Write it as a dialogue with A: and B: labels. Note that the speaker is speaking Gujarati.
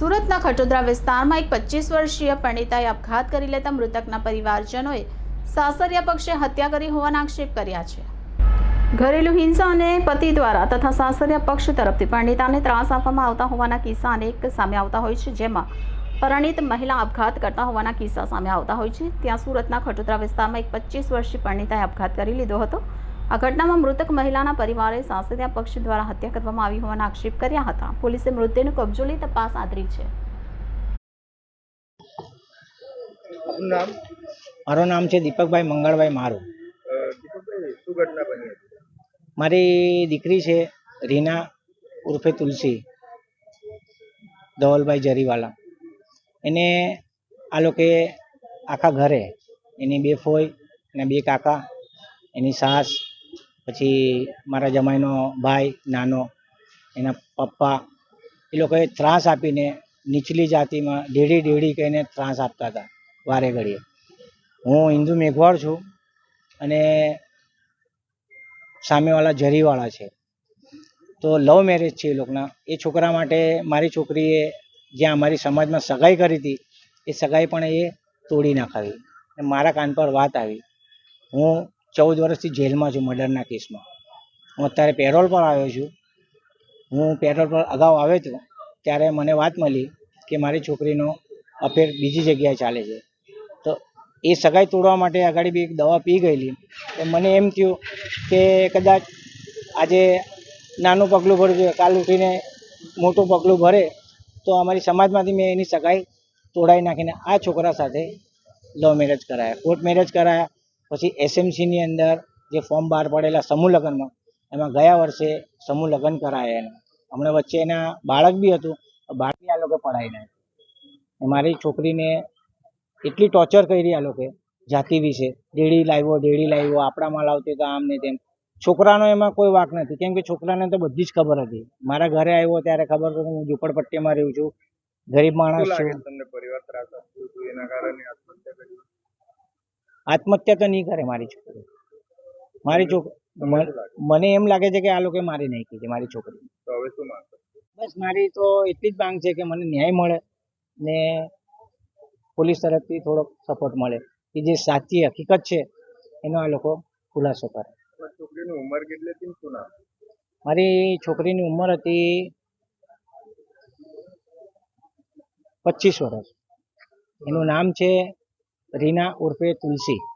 A: સુરતના ખટોદરા વિસ્તારમાં એક પચીસ વર્ષીય પંડિતાએ આપઘાત કરી લેતા મૃતકના પરિવારજનોએ સાસરિયા પક્ષે હત્યા કરી હોવાના આક્ષેપ કર્યા છે. ઘરેલુ હિંસા અને પતિ દ્વારા તથા સાસરિયા પક્ષ તરફથી પંડિતાને ત્રાસ આપવામાં આવતા હોવાના કિસ્સા અનેક સામે આવતા હોય છે, જેમાં પરણિત મહિલા આપઘાત કરતા હોવાના કિસ્સા સામે આવતા હોય છે. ત્યાં સુરતના ખટોદરા વિસ્તારમાં એક પચીસ વર્ષીય પંડિતાએ આપઘાત કરી લીધો હતો. આ ઘટનામાં મૃતક મહિલાના પરિવારે સાસરિયા પક્ષ દ્વારા હત્યા કરવામાં આવી હોવાના આક્ષેપ કર્યા હતા. પોલીસે મૃતદેહનો કબજો લઈ તપાસ આદરી છે.
B: મારું નામ છે દીપકભાઈ મંગળભાઈ મારું. મારી દીકરી છે રીના ઉર્ફે તુલસી ધવલભાઈ જરીવાલા. એને આ લોકોએ આખા ઘરે એની બે ફોઈ અને બે કાકા એની સાસ પછી મારા જમાઈનો ભાઈ, નાનો, એના પપ્પા, એ લોકોએ ત્રાસ આપીને નીચલી જાતિમાં ડેડી ડેડી કહીને ત્રાસ આપતા હતા વારે ઘડીએ. હું હિન્દુ મેઘવાળ છું અને સામેવાળા જરીવાળા છે. તો લવ મેરેજ છે એ લોકોના. એ છોકરા માટે મારી છોકરીએ જ્યાં અમારી સમાજમાં સગાઈ કરી હતી, એ સગાઈ પણ એ તોડી નાખાવી. મારા કાન પર વાત આવી. હું ચૌદ વર્ષથી જેલમાં છું મર્ડરના કેસમાં. હું અત્યારે પેરોલ પર આવ્યો છું. હું પેરોલ પર અગાઉ આવ્યો હતો ત્યારે મને વાત મળી કે મારી છોકરીનો અફેર બીજી જગ્યાએ ચાલે છે. તો એ સગાઈ તોડવા માટે આગળ બી એક દવા પી ગયેલી. તો મને એમ થયું કે કદાચ આજે નાનું પગલું ભર્યું કાલ ઉઠીને મોટું પગલું ભરે તો અમારી સમાજમાંથી મેં એની સગાઈ તોડાવી નાખીને આ છોકરા સાથે લવ મેરેજ કરાયા, કોર્ટ મેરેજ કરાયા. પછી એસએમસીની અંદર જે ફોર્મ બહાર પડેલા સમૂહ લગ્નમાં એમાં ગયા વર્ષે સમૂહ લગ્ન કરાયા એના. હમણાં વચ્ચે એના બાળક બી હતું બાળક આ લોકો પડાવી નાખ્યું. મારી છોકરીને એટલી ટોર્ચર કરી આ લોકોએ જાતિ વિશે. ડેડી લાવ્યો ડેડી લાવ્યો આપણામાં લાવતી તો આમ ને તેમ. છોકરાનો એમાં કોઈ વાંક નથી કેમ કે છોકરાને તો બધી જ ખબર હતી. મારા ઘરે આવ્યો ત્યારે ખબર તો હું ઝૂંપડપટ્ટીમાં રહું છું. ગરીબ માણસ છું.
C: તમને પરિવાર ત્રાસ એના કારણે આત્મહત્યા
B: તો નહીં કરે મારી છોકરી. મારી છોકરી મને એમ લાગે છે કે આ લોકો મારી નાખી છે મારી છોકરી.
C: તો હવે શું માંગો
B: બસ મારી તો એટલી જ માંગ છે કે મને ન્યાય મળે ને પોલીસ તરફથી થોડોક સપોર્ટ મળે. કે જે સાચી હકીકત છે એનો આ લોકો ખુલાસો કરે.
C: છોકરીની ઉંમર કેટલી હતી શું નામ?
B: મારી છોકરીની ઉંમર હતી પચીસ વર્ષ. એનું નામ છે રીના ઉર્ફે તુલસી.